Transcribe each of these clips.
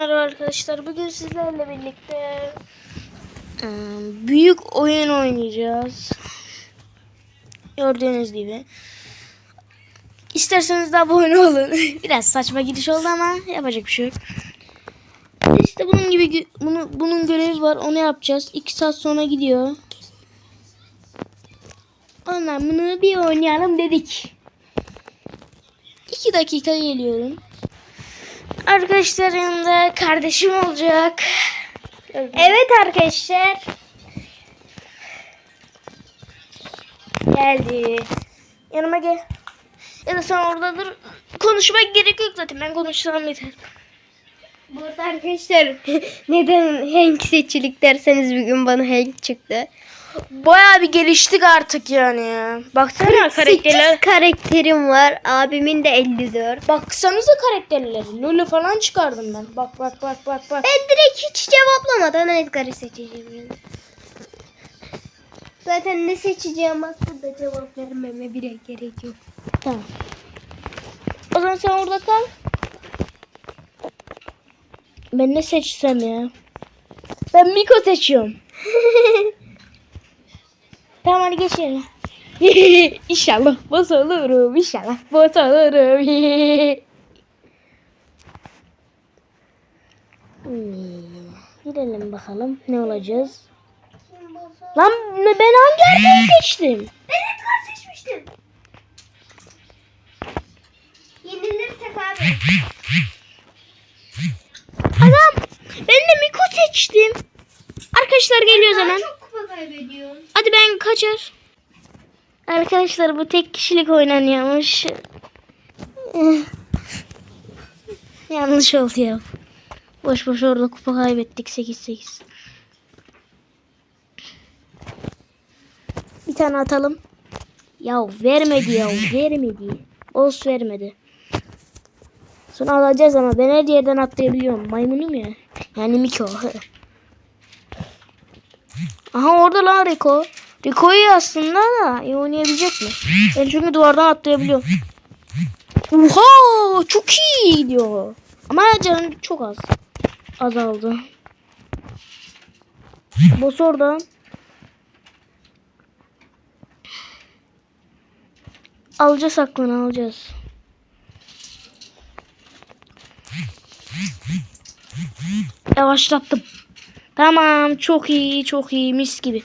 Merhaba arkadaşlar. Bugün sizlerle birlikte büyük oyun oynayacağız. Gördüğünüz gibi. İsterseniz de abone olun. Biraz saçma gidiş oldu ama yapacak bir şey yok. İşte bunun gibi bunu, bunun görevi var. Onu yapacağız. 2 saat sonra gidiyor. Ondan bunu bir oynayalım dedik. 2 dakika geliyorum. Arkadaşlar yanımda kardeşim olacak. Evet arkadaşlar. Geldi. Yanıma gel. Ya da sen orada dur. Konuşmak gerek yok zaten. Ben konuşsam yeter. Bu arada arkadaşlar neden Hank seçilik derseniz bugün bana Hank çıktı. Baya bir geliştik artık yani ya. Baksana karakterler. 8 karakterim var. Abimin de 54. Baksanıza karakterleri. Lulu falan çıkardım ben. Bak bak bak bak bak. Ben direkt hiç cevaplamadan Edgar'ı seçeceğim yani. Zaten ne seçeceğim aslında cevap vermeme bile gerek yok. Tamam. O zaman sen orada kal. Ben ne seçsem ya? Ben Miko seçiyorum. tamam hadi geçelim. inşallah boss olurum. İnşallah boss olurum. Hmm, Gidelim bakalım ne olacağız. Lan ben hangi haritayı seçtim? Ben Edgar seçmiştim. Yenilirsek abi. Adam ben de Miko seçtim. Arkadaşlar geliyor zaman. Çok kaybediyorum. Hadi ben kaçar. Arkadaşlar bu tek kişilik oynanıyormuş. Eh. Yanlış oldu ya. Boş boş orada kupa kaybettik 8-8. Bir tane atalım. Ya vermedi ya vermedi. Os vermedi. Sonra alacağız ama ben her yerden atlayabiliyorum. Maymunum ya. Yani Miko. Aha orada lan Rico. Rico'yu aslında da iyi oynayabilecek mi? Ben çünkü duvardan atlayabiliyorum. Oha çok iyi gidiyor. Ama canım çok az. Azaldı. Boss orada. Alacağız aklını alacağız. Yavaşlattım. Tamam çok iyi çok iyi mis gibi.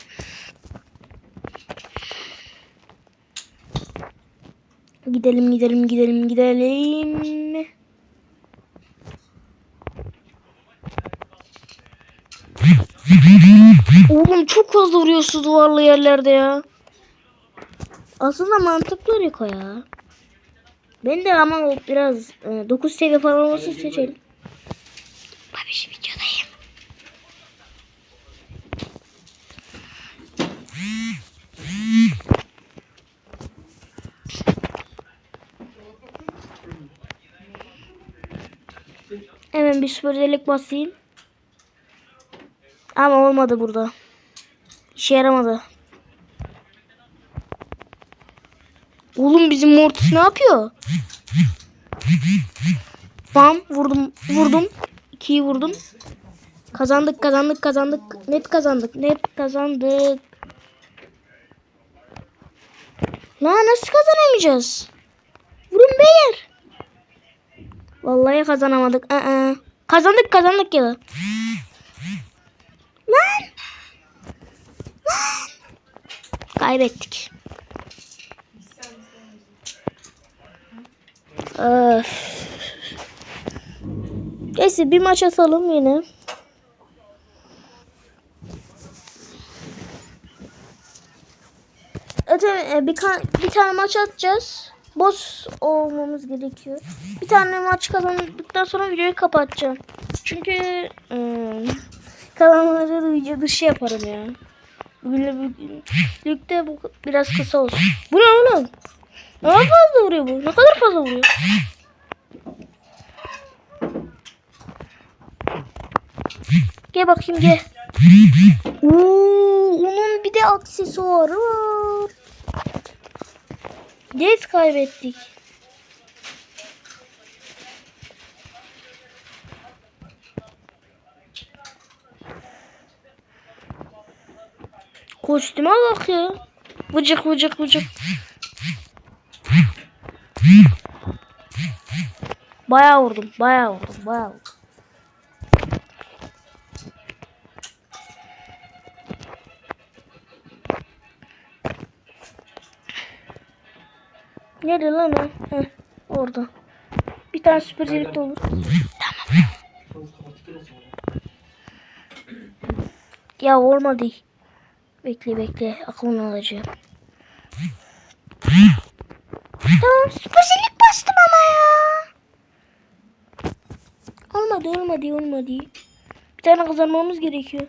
Gidelim gidelim gidelim gidelim. Oğlum çok fazla vuruyorsun duvarlı yerlerde ya. Aslında mantıklı Rico ya. Ben de ama biraz e, 9 seviye falan olması seçelim. Hemen bir süper delik basayım. Ama olmadı burada. İşe yaramadı. Oğlum bizim Mortis ne yapıyor? Bam vurdum vurdum. İkiyi vurdum. Kazandık kazandık kazandık. Net kazandık net kazandık. La nasıl kazanamayacağız? Vurun beyler. Vallahi kazanamadık. Aa. Kazandık kazandık ya. Lan. Lan. Kaybettik. Öf. Neyse bir maç atalım yine. Evet, evet, bir, bir tane maç atacağız. Boss olmamız gerekiyor. Bir tane maç kazandıktan sonra videoyu kapatacağım. Çünkü ıı, kalanları da video dışı yaparım ya. Bugünle birlikte bu biraz kısa olsun. Bu ne oğlum? Ne fazla vuruyor bu? Ne kadar fazla vuruyor? Gel bakayım gel. Oo, onun bir de aksesuarı var. Net kaybettik. Kostüme bak ya. Vıcık vıcık vıcık. Bayağı vurdum, bayağı vurdum, bayağı vurdum. Nerede lan o? Heh, orada. Bir tane süper delik de olur. Ya olmadı. Bekle bekle. Aklını alacağım. Tamam süperselik bastım ama ya. Olmadı olmadı olmadı. Bir tane kazanmamız gerekiyor.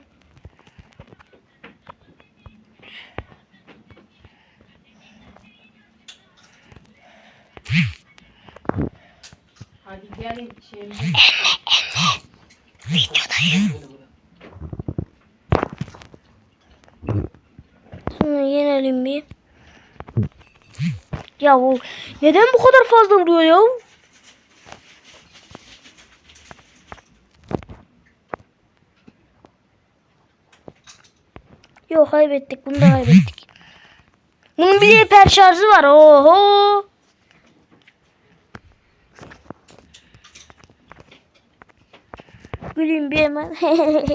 Hadi gelin şeyimize. Sonra yenelim bir. Ya o neden bu kadar fazla vuruyor ya? Yok kaybettik. Bunu da kaybettik. Bunun bir de hiper şarjı var. Oho. Güleyim bir hemen.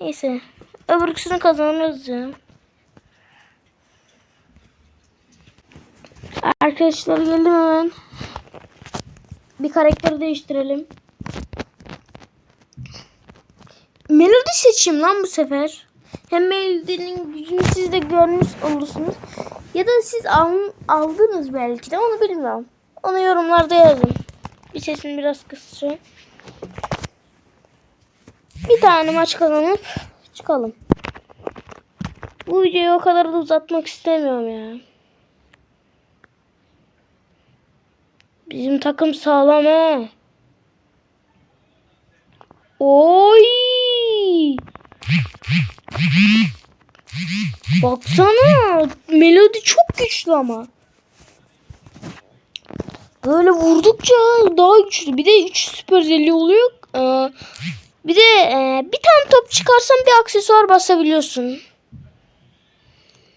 Neyse. Öbürküsünü kazanırız ya. Arkadaşlar geldim hemen. Bir karakteri değiştirelim. Melodi seçeyim lan bu sefer. Hem Melody'nin gücünü siz de görmüş olursunuz. Ya da siz al, aldınız belki de onu bilmiyorum. Onu yorumlarda yazın. Bir sesini biraz kısacağım. Bir tane maç kazanıp çıkalım. Bu videoyu o kadar da uzatmak istemiyorum ya. Bizim takım sağlam he. Oy! Baksana. Melodi çok güçlü ama. Böyle vurdukça daha güçlü. Bir de 3 süper zeli oluyor. Ee, bir de e, bir tane top çıkarsan bir aksesuar basabiliyorsun.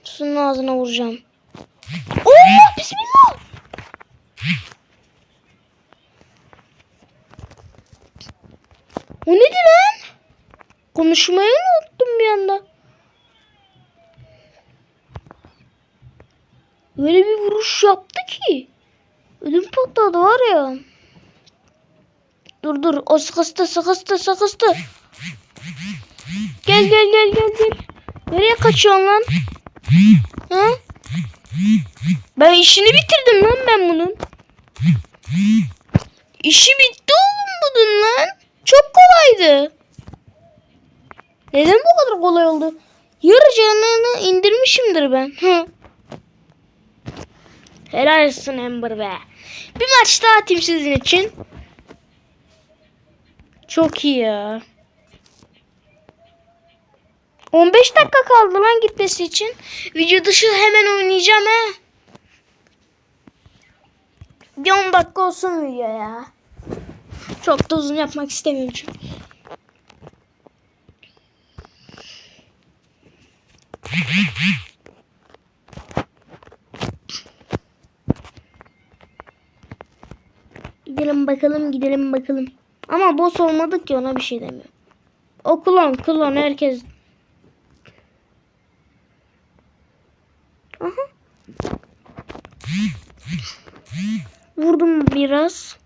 Şunun ağzına vuracağım. Oo bismillah. O neydi lan? Konuşmayı unuttum bir anda. Öyle bir vuruş yaptı ki. Ödüm patladı var ya. Dur dur o sıkıştı sıkıştı sıkıştı. Gel gel gel gel gel. Nereye kaçıyorsun lan? Ha? Ben işini bitirdim lan ben bunun. İşi bitti oğlum bunun lan. Çok kolaydı. Neden bu kadar kolay oldu? Yarı canını indirmişimdir ben. Hı. Helal olsun Ember be. Bir maç daha atayım sizin için. Çok iyi ya. 15 dakika kaldı lan gitmesi için. Video dışı hemen oynayacağım he. Bir 10 dakika olsun video ya. Çok da uzun yapmak istemiyorum çünkü. Gidelim bakalım gidelim bakalım. Ama boss olmadık ki ona bir şey demiyorum. O klon klon herkes. Aha. Vurdum biraz.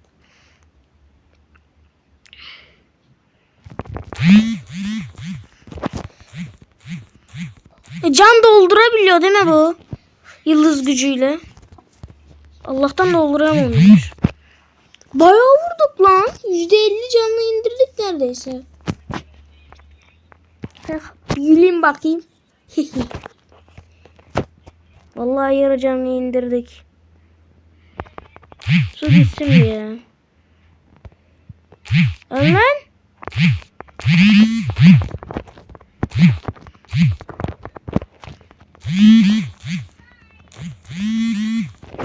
E, can doldurabiliyor değil mi bu? Yıldız gücüyle. Allah'tan dolduramıyormuş. Bayağı vurduk lan. %50 canlı indirdik neredeyse. Heh, Yüleyim bakayım. Vallahi yarı canlı indirdik. Su gitsin? Öl lan.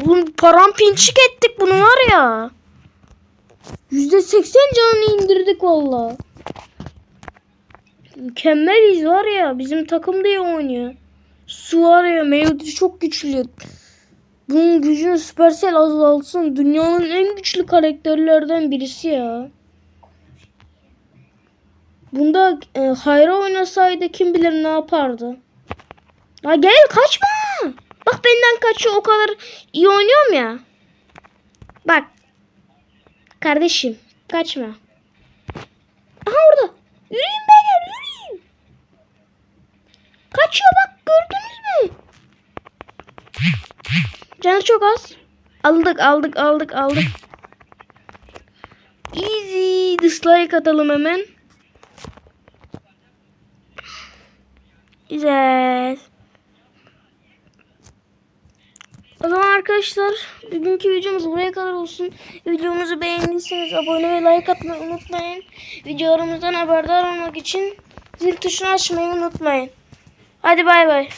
Oğlum parampinçik ettik bunu var ya. Yüzde seksen canını indirdik valla. Mükemmeliz var ya. Bizim takım da oynuyor. Su var ya. Melody çok güçlü. Bunun gücünü Supercell azaltsın. Dünyanın en güçlü karakterlerden birisi ya. Bunda e, Hayra oynasaydı kim bilir ne yapardı. Ya gel kaçma. Bak benden kaçıyor o kadar iyi oynuyorum ya. Bak. Kardeşim kaçma. Aha orada. Yürüyün beyler yürüyün. Kaçıyor bak gördünüz mü? Canı çok az. Aldık aldık aldık aldık. Easy. Dislike atalım hemen. Güzel. O zaman arkadaşlar bugünkü videomuz buraya kadar olsun. Videomuzu beğendiyseniz abone ve like atmayı unutmayın. Videolarımızdan haberdar olmak için zil tuşunu açmayı unutmayın. Hadi bay bay.